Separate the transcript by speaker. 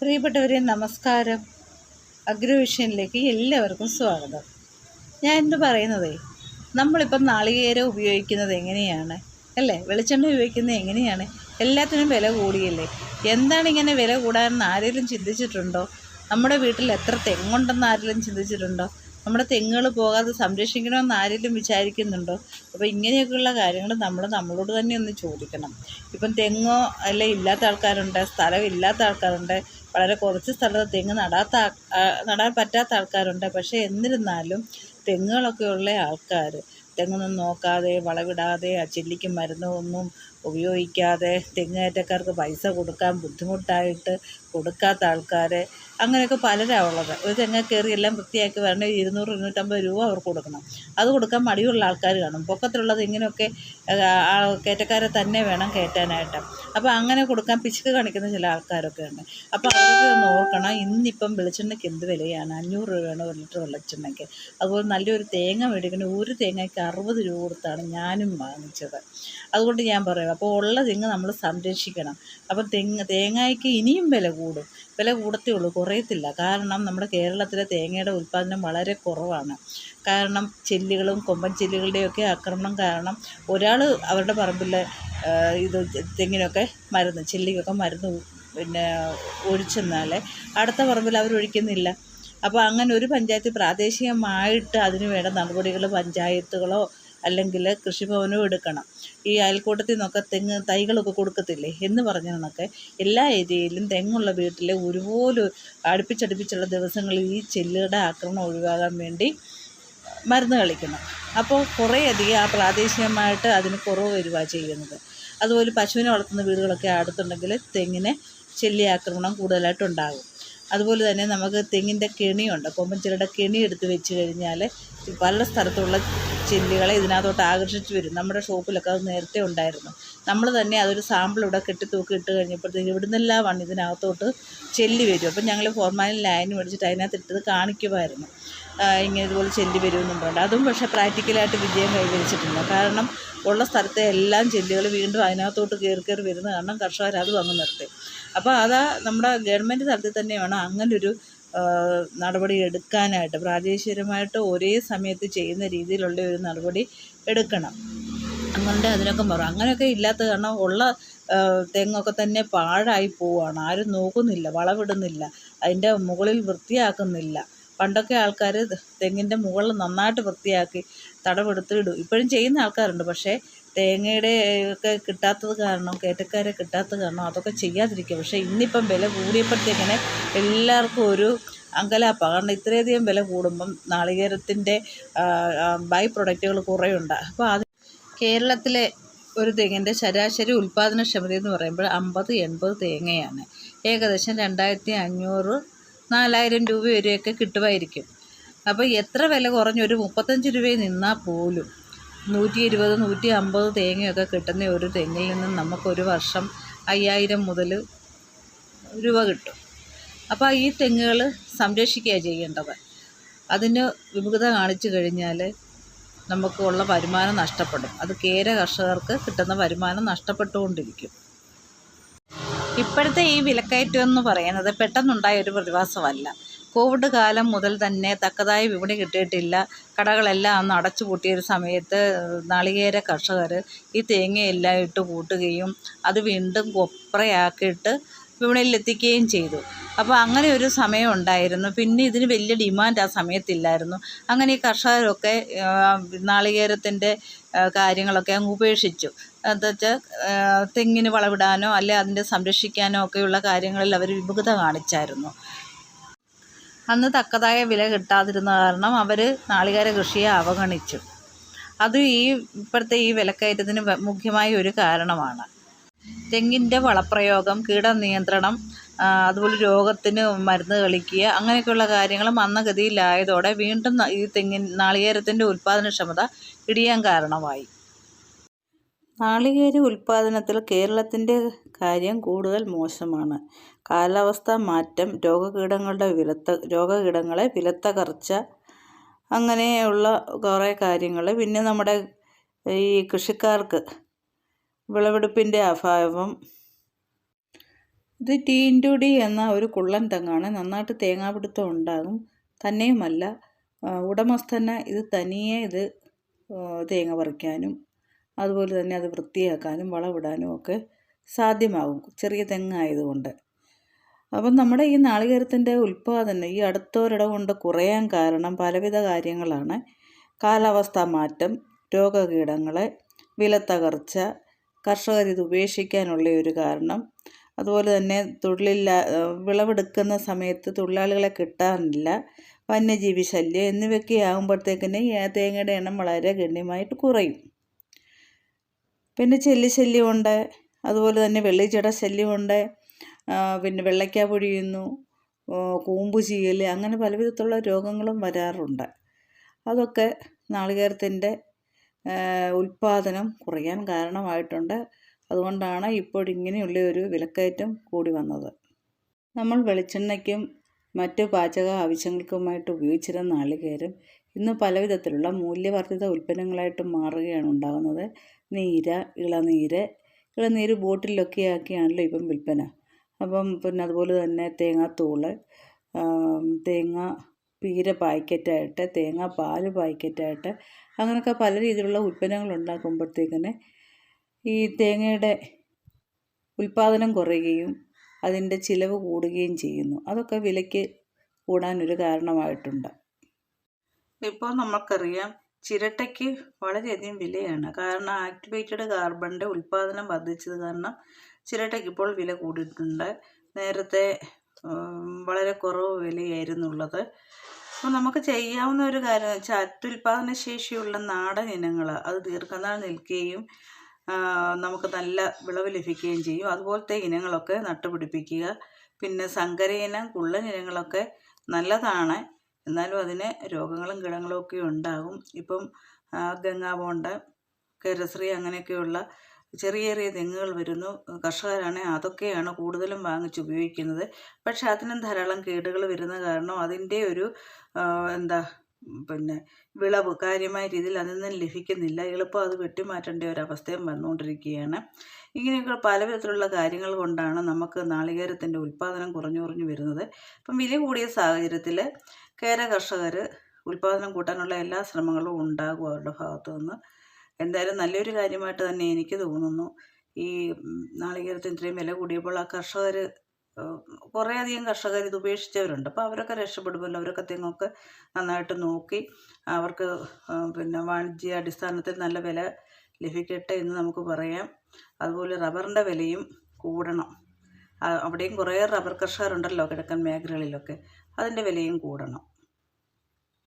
Speaker 1: പ്രിയപ്പെട്ടവരെ നമസ്കാരം. അഗ്രവിഷനിലേക്ക് എല്ലാവർക്കും സ്വാഗതം. ഞാൻ എന്ത് പറയുന്നതേ നമ്മളിപ്പം നാളികേരം ഉപയോഗിക്കുന്നത് എങ്ങനെയാണ് അല്ലേ? വെളിച്ചെണ്ണ ഉപയോഗിക്കുന്നത് എങ്ങനെയാണ്? എല്ലാത്തിനും വില കൂടിയല്ലേ? എന്താണ് ഇങ്ങനെ വില കൂടാനെന്ന് ആരെങ്കിലും ചിന്തിച്ചിട്ടുണ്ടോ? നമ്മുടെ വീട്ടിൽ എത്ര തെങ്ങുണ്ടെന്ന് ആരെങ്കിലും ചിന്തിച്ചിട്ടുണ്ടോ? നമ്മുടെ തെങ്ങുകൾ പോകാതെ സംരക്ഷിക്കണമെന്ന് ആരെങ്കിലും വിചാരിക്കുന്നുണ്ടോ? അപ്പോൾ ഇങ്ങനെയൊക്കെയുള്ള കാര്യങ്ങൾ നമ്മൾ നമ്മളോട് തന്നെ ഒന്ന് ചോദിക്കണം. ഇപ്പം തെങ്ങോ അല്ല ഇല്ലാത്ത ആൾക്കാരുണ്ട് സ്ഥലം ഇല്ലാത്ത ആൾക്കാരുണ്ട് വളരെ കുറച്ച് സ്ഥലത്ത് തെങ്ങ് നടാത്ത നടാൻ പറ്റാത്ത ആൾക്കാരുണ്ട്. പക്ഷേ എന്നിരുന്നാലും തെങ്ങുകളൊക്കെ ഉള്ള ആൾക്കാർ തെങ്ങൊന്നും നോക്കാതെ വളവിടാതെ ആ ചെല്ലിക്ക് മരുന്നൊന്നും ഉപയോഗിക്കാതെ തെങ്ങേറ്റക്കാർക്ക് പൈസ കൊടുക്കാൻ ബുദ്ധിമുട്ടായിട്ട് കൊടുക്കാത്ത ആൾക്കാർ അങ്ങനെയൊക്കെ പലരാണ് ഉള്ളത്. ഒരു തെങ്ങ കയറി എല്ലാം വൃത്തിയാക്കി വരണേ ഇരുന്നൂറ് ഇരുന്നൂറ്റമ്പത് രൂപ അവർക്ക് കൊടുക്കണം. അത് കൊടുക്കാൻ മടിയുള്ള ആൾക്കാർ കാണും. പൊക്കത്തിലുള്ളത് ഇങ്ങനെയൊക്കെ കയറ്റക്കാരെ തന്നെ വേണം കയറ്റാനായിട്ട്. അപ്പോൾ അങ്ങനെ കൊടുക്കാൻ പിശുക്ക് കാണിക്കുന്ന ചില ആൾക്കാരൊക്കെ ഉണ്ട്. അപ്പോൾ അവരൊക്കെ ഒന്ന് ഓർക്കണം ഇന്നിപ്പം വെളിച്ചെണ്ണയ്ക്ക് എന്ത് വിലയാണ്? അഞ്ഞൂറ് രൂപയാണ് ഒരു ലിറ്റർ വെളിച്ചെണ്ണയ്ക്ക്? അതുപോലെ നല്ലൊരു തേങ്ങ മേടിക്കണേ ഒരു തേങ്ങയ്ക്ക് അറുപത് രൂപ കൊടുത്താണ് ഞാനും വാങ്ങിച്ചത്. അതുകൊണ്ട് ഞാൻ പറയാം അപ്പോൾ ഉള്ള തെങ്ങ് നമ്മൾ സംരക്ഷിക്കണം. അപ്പം തെങ്ങ് തേങ്ങയ്ക്ക് ഇനിയും വില കൂടും. വില കൂടത്തേ ഉള്ളൂ കുറയത്തില്ല. കാരണം നമ്മുടെ കേരളത്തിലെ തേങ്ങയുടെ ഉൽപ്പാദനം വളരെ കുറവാണ്. കാരണം ചെല്ലികളും കൊമ്പൻ ചെല്ലികളുടെയൊക്കെ ആക്രമണം കാരണം ഒരാൾ അവരുടെ പറമ്പിലെ ഇത് തെങ്ങിനൊക്കെ മരുന്ന് ചെല്ലിക്കൊക്കെ മരുന്ന് പിന്നെ ഒഴിച്ചെന്നാൽ അടുത്ത പറമ്പിൽ അവരൊഴിക്കുന്നില്ല അപ്പോൾ അങ്ങനെ ഒരു പഞ്ചായത്ത് പ്രാദേശികമായിട്ട് അതിന് വേണ്ട നടപടികൾ പഞ്ചായത്തുകളോ അല്ലെങ്കിൽ കൃഷിഭവനോ എടുക്കണം. ഈ അയൽക്കൂട്ടത്തിൽ നിന്നൊക്കെ തെങ്ങ് തൈകളൊക്കെ കൊടുക്കത്തില്ലേ? എന്ന് പറഞ്ഞ കണക്ക് എല്ലാ ഏരിയയിലും തെങ്ങുള്ള വീട്ടിൽ ഒരുപോലെ അടുപ്പിച്ചടുപ്പിച്ചുള്ള ദിവസങ്ങളിൽ ഈ ചെല്ലുകളുടെ ആക്രമണം ഒഴിവാകാൻ വേണ്ടി മരുന്ന് കളിക്കണം. അപ്പോൾ കുറേയധികം ആ പ്രാദേശികമായിട്ട് അതിന് കുറവ് വരിക ചെയ്യുന്നത്. അതുപോലെ പശുവിനെ വളർത്തുന്ന വീടുകളൊക്കെ അടുത്തുണ്ടെങ്കിൽ തെങ്ങിന് ചെല്ലി ആക്രമണം കൂടുതലായിട്ടുണ്ടാകും അതുപോലെ തന്നെ നമുക്ക് തെങ്ങിന്റെ കെണിയുണ്ട്. കൊമ്പൻ കൊമ്പൻചെല്ലിയുടെ കെണി എടുത്ത് വെച്ച് കഴിഞ്ഞാൽ പല സ്ഥലത്തുള്ള ചെല്ലികളെ ഇതിനകത്തോട്ട് ആകർഷിച്ചു വരും. നമ്മുടെ ഷോപ്പിലൊക്കെ അത് നേരത്തെ ഉണ്ടായിരുന്നു. നമ്മൾ തന്നെ അതൊരു സാമ്പിൾ ഇവിടെ കെട്ടിത്തൂക്കി ഇട്ട് കഴിഞ്ഞപ്പോഴത്തേക്ക് ഇവിടുന്നെല്ലാമാണ് ഇതിനകത്തോട്ട് ചെല്ലി വരും. അപ്പം ഞങ്ങൾ ഫോർമാലിൻ ലൈൻ മേടിച്ചിട്ട് അതിനകത്ത് ഇട്ടത് കാണിക്കുമായിരുന്നു. ഇങ്ങനെ ഇതുപോലെ ചെല്ലി വരുമെന്നും പറഞ്ഞു അതും പക്ഷേ പ്രാക്ടിക്കലായിട്ട് വിജയം കൈവരിച്ചിട്ടില്ല. കാരണം ഉള്ള സ്ഥലത്തെ എല്ലാം ചെല്ലുകൾ വീണ്ടും അതിനകത്തോട്ട് കയറി കയറി വരുന്ന കാരണം കർഷകർ അതും അങ്ങ് നിർത്തി. അപ്പോൾ അതാ നമ്മുടെ ഗവൺമെന്റ് തലത്തിൽ തന്നെ വേണം അങ്ങനൊരു നടപടി എടുക്കാനായിട്ട് പ്രാദേശികമായിട്ട് ഒരേ സമയത്ത് ചെയ്യുന്ന രീതിയിലുള്ള ഒരു നടപടി എടുക്കണം. അങ്ങനെ അതിനൊക്കെ പറയും അങ്ങനെയൊക്കെ ഇല്ലാത്ത കാരണം ഉള്ള തെങ്ങൊക്കെ തന്നെ പാഴായി പോവുകയാണ് ആരും നോക്കുന്നില്ല വളവിടുന്നില്ല അതിന്റെ മുകളിൽ വൃത്തിയാക്കുന്നില്ല. പണ്ടൊക്കെ ആൾക്കാർ തെങ്ങിന്റെ മുകളിൽ നന്നായിട്ട് വൃത്തിയാക്കി തടവെടുത്ത് ഇടും ഇപ്പോഴും ചെയ്യുന്ന ആൾക്കാരുണ്ട്. പക്ഷേ തേങ്ങയുടെ ഒക്കെ കിട്ടാത്തത് കാരണം കയറ്റക്കാരെ കിട്ടാത്തത് കാരണം അതൊക്കെ ചെയ്യാതിരിക്കുക. പക്ഷേ ഇന്നിപ്പം വില കൂടിയപ്പോഴത്തേക്കിനെ എല്ലാവർക്കും ഒരു അങ്കലാപ്പാണ് കാരണം ഇത്രയധികം വില കൂടുമ്പം നാളികേരത്തിന്റെ ബൈ പ്രൊഡക്റ്റുകൾ കുറേയുണ്ട്. അപ്പോൾ അത് കേരളത്തിലെ ഒരു തെങ്ങിന്റെ ശരാശരി ഉൽപ്പാദനക്ഷമത എന്ന് പറയുമ്പോൾ അമ്പത് എൺപത് തേങ്ങയാണ്. ഏകദേശം രണ്ടായിരത്തി അഞ്ഞൂറ് നാലായിരം രൂപ വരെയൊക്കെ കിട്ടുമായിരിക്കും. അപ്പോൾ എത്ര വില കുറഞ്ഞൊരു മുപ്പത്തഞ്ച് രൂപയിൽ നിന്നാൽ പോലും നൂറ്റി ഇരുപത് നൂറ്റി അമ്പത് തേങ്ങയൊക്കെ കിട്ടുന്ന ഒരു തെങ്ങിൽ നിന്നും നമുക്കൊരു വർഷം അയ്യായിരം മുതൽ രൂപ കിട്ടും. അപ്പോൾ ഈ തെങ്ങുകൾ സംരക്ഷിക്കുക ചെയ്യേണ്ടത്. അതിന് വിമുഖത കാണിച്ചു കഴിഞ്ഞാൽ നമുക്കുള്ള വരുമാനം നഷ്ടപ്പെടും. അത് കേര കർഷകർക്ക് കിട്ടുന്ന വരുമാനം നഷ്ടപ്പെട്ടുകൊണ്ടിരിക്കും. ഇപ്പോഴത്തെ ഈ വിലക്കയറ്റം എന്ന് പറയുന്നത് പെട്ടെന്നുണ്ടായ ഒരു പ്രതിഭാസമല്ല. കോവിഡ് കാലം മുതൽ തന്നെ തക്കതായ വിപണി കിട്ടിയിട്ടില്ല. കടകളെല്ലാം അന്ന് ഒരു സമയത്ത് നാളികേര കർഷകർ ഈ തേങ്ങയെല്ലാം ഇട്ട് കൂട്ടുകയും അത് വീണ്ടും കൊപ്രയാക്കിയിട്ട് വിപണിയിൽ എത്തിക്കുകയും ചെയ്തു. അപ്പോൾ അങ്ങനെ ഒരു സമയം ഉണ്ടായിരുന്നു. പിന്നെ ഇതിന് വലിയ ഡിമാൻഡ് ആ സമയത്തില്ലായിരുന്നു. അങ്ങനെ ഈ കർഷകരൊക്കെ നാളികേരത്തിന്റെ കാര്യങ്ങളൊക്കെ അങ്ങ് ഉപേക്ഷിച്ചു. എന്താ വെച്ചാൽ തെങ്ങിന് വളവിടാനോ അല്ലെ അതിന്റെ സംരക്ഷിക്കാനോ ഒക്കെയുള്ള കാര്യങ്ങളിൽ അവർ വിമുഖത കാണിച്ചായിരുന്നു. അന്ന് തക്കതായ വില കിട്ടാതിരുന്ന കാരണം അവർ നാളികേര കൃഷിയെ അവഗണിച്ചു. അത് ഈ ഇപ്പോഴത്തെ ഈ വിലക്കയറ്റത്തിന് മുഖ്യമായ ഒരു കാരണമാണ്. തെങ്ങിന്റെ വളപ്രയോഗം കീടനിയന്ത്രണം അതുപോലെ രോഗത്തിന് മരുന്ന് കളിക്കുക അങ്ങനെയൊക്കെയുള്ള കാര്യങ്ങൾ മന്ദഗതിയിലായതോടെ വീണ്ടും ഈ തെങ്ങിൻ നാളികേരത്തിന്റെ ഉൽപ്പാദനക്ഷമത ഇടിയാൻ കാരണമായി. നാളികേര ഉൽപ്പാദനത്തിൽ കേരളത്തിന്റെ കാര്യം കൂടുതൽ മോശമാണ്. കാലാവസ്ഥാ മാറ്റം രോഗകീടങ്ങളുടെ വിലത്ത രോഗകീടങ്ങളെ വിലത്തകർച്ച അങ്ങനെയുള്ള കുറേ കാര്യങ്ങൾ പിന്നെ നമ്മുടെ ഈ കൃഷിക്കാർക്ക് വിളവെടുപ്പിന്റെ അഭാവം. ഇത് ടു ഡി എന്ന ഒരു കുള്ളൻ തെങ്ങാണ്. നന്നായിട്ട് തേങ്ങാപിടുത്തം ഉണ്ടാകും. തന്നെയുമല്ല ഉടമസ്ഥന് ഇത് തനിയെ ഇത് തേങ്ങ പറിക്കാനും അതുപോലെ തന്നെ അത് വൃത്തിയാക്കാനും വളമിടാനും ഒക്കെ സാധ്യമാകും. ചെറിയ തെങ്ങായതുകൊണ്ട്. അപ്പം നമ്മുടെ ഈ നാളികേരത്തിന്റെ ഉൽപ്പാദനം ഈ അടുത്തൊരിടം കൊണ്ട് കുറയാൻ കാരണം പലവിധ കാര്യങ്ങളാണ്. കാലാവസ്ഥാ മാറ്റം രോഗകീടങ്ങളെ വിലത്തകർച്ച കർഷകർ ഇത് ഉപേക്ഷിക്കാനുള്ള ഒരു കാരണം. അതുപോലെ തന്നെ തൊഴിലില്ല വിളവെടുക്കുന്ന സമയത്ത് തൊഴിലാളികളെ കിട്ടാനില്ല വന്യജീവി ശല്യം എന്നിവയൊക്കെ ഈ തേങ്ങയുടെ എണ്ണം വളരെ ഗണ്യമായിട്ട് കുറയും. പിന്നെ ചെല്ലി ശല്യമുണ്ട് അതുപോലെ തന്നെ വെള്ളിച്ചട ശല്യമുണ്ട് പിന്നെ വെള്ളയ്ക്ക പൊഴിയുന്നു കൂമ്പ് ചീയൽ അങ്ങനെ പല വിധത്തിലുള്ള രോഗങ്ങളും വരാറുണ്ട്. അതൊക്കെ നാളികേരത്തിന്റെ ഉൽപ്പാദനം കുറയാൻ കാരണമായിട്ടുണ്ട്. അതുകൊണ്ടാണ് ഇപ്പോൾ ഇങ്ങനെയുള്ള ഒരു വിലക്കയറ്റം കൂടി വന്നത്. നമ്മൾ വെളിച്ചെണ്ണയ്ക്കും മറ്റ് പാചക ആവശ്യങ്ങൾക്കുമായിട്ട് ഉപയോഗിച്ചിരുന്ന നാളികേരം ഇന്ന് പലവിധത്തിലുള്ള മൂല്യവർദ്ധിത ഉൽപ്പന്നങ്ങളായിട്ട് മാറുകയാണ് ഉണ്ടാകുന്നത്. നീര ഇളനീര് ഇളനീര് ബോട്ടിലൊക്കെ ആക്കിയാണല്ലോ ഇപ്പം വിൽപ്പന. അപ്പം പിന്നെ അതുപോലെ തന്നെ തേങ്ങാത്തൂൾ തേങ്ങ പീര പാക്കറ്റായിട്ട് തേങ്ങ പാൽ പാക്കറ്റായിട്ട് അങ്ങനെയൊക്കെ പല രീതിയിലുള്ള ഉൽപ്പന്നങ്ങൾ ഉണ്ടാക്കുമ്പോഴത്തേക്കിന് ഈ തേങ്ങയുടെ ഉൽപ്പാദനം കുറയുകയും അതിന്റെ ചിലവ് കൂടുകയും ചെയ്യുന്നു. അതൊക്കെ വിലയ്ക്ക് കൂടാനൊരു കാരണമായിട്ടുണ്ട്. ഇപ്പോൾ നമുക്കറിയാം ചിരട്ടയ്ക്ക് വളരെയധികം വിലയാണ്. കാരണം ആക്ടിവേറ്റഡ് കാർബണിന്റെ ഉൽപ്പാദനം വർദ്ധിച്ചത് കാരണം ചിരട്ടയ്ക്ക് ഇപ്പോൾ വില കൂടിയിട്ടുണ്ട്. നേരത്തെ വളരെ കുറവ് വിലയായിരുന്നുള്ളത്. അപ്പോൾ നമുക്ക് ചെയ്യാവുന്ന ഒരു കാര്യം അത്യുൽപാദന ശേഷിയുള്ള നാടൻ ഇനങ്ങൾ അത് ദീർഘനാൾ നിൽക്കുകയും നമുക്ക് നല്ല വിളവ് ലഭിക്കുകയും ചെയ്യും. അതുപോലത്തെ ഇനങ്ങളൊക്കെ നട്ടുപിടിപ്പിക്കുക. പിന്നെ സങ്കര ഇനം കുള്ളൻ ഇനങ്ങളൊക്കെ നല്ലതാണ്. എന്നാലും അതിന് രോഗങ്ങളും കിടങ്ങളും ഒക്കെ ഉണ്ടാകും. ഇപ്പം ഗംഗാബോണ്ട കേരശ്രീ അങ്ങനെയൊക്കെയുള്ള ചെറിയ ചെറിയ തെങ്ങുകൾ വരുന്നു. കർഷകരാണെങ്കിൽ അതൊക്കെയാണ് കൂടുതലും വാങ്ങിച്ച് ഉപയോഗിക്കുന്നത്. പക്ഷേ അതിനും ധാരാളം കേടുകൾ വരുന്ന കാരണം അതിന്റെ ഒരു എന്താ പിന്നെ വിളവ് കാര്യമായ രീതിയിൽ അതിൽ നിന്നും ലഭിക്കുന്നില്ല. എളുപ്പം അത് വെട്ടിമാറ്റേണ്ട ഒരവസ്ഥയും വന്നുകൊണ്ടിരിക്കുകയാണ്. ഇങ്ങനെയൊക്കെ പലവിധത്തിലുള്ള കാര്യങ്ങൾ കൊണ്ടാണ് നമുക്ക് നാളികേരത്തിന്റെ ഉൽപ്പാദനം കുറഞ്ഞു കുറഞ്ഞു വരുന്നത്. അപ്പം വില കൂടിയ സാഹചര്യത്തിൽ കേര കർഷകർ ഉൽപ്പാദനം കൂട്ടാനുള്ള എല്ലാ ശ്രമങ്ങളും ഉണ്ടാകും അവരുടെ ഭാഗത്തു നിന്ന് എന്തായാലും നല്ലൊരു കാര്യമായിട്ട് തന്നെ എനിക്ക് തോന്നുന്നു. ഈ നാളികേരത്തിന് ഇത്രയും വില കൂടിയപ്പോൾ ആ കർഷകർ കുറേയധികം കർഷകർ ഇത് ഉപേക്ഷിച്ചവരുണ്ട്. അപ്പോൾ അവരൊക്കെ രക്ഷപ്പെടുമല്ലോ. അവരൊക്കെ തെങ്ങൊക്കെ നന്നായിട്ട് നോക്കി അവർക്ക് പിന്നെ വാണിജ്യ അടിസ്ഥാനത്തിൽ നല്ല വില ലഭിക്കട്ടെ എന്ന് നമുക്ക് പറയാം. അതുപോലെ റബ്ബറിന്റെ വിലയും കൂടണം. അവിടെയും കുറേ റബ്ബർ കർഷകരുണ്ടല്ലോ കിഴക്കൻ മേഖലകളിലൊക്കെ. അതിന്റെ വിലയും കൂടണം.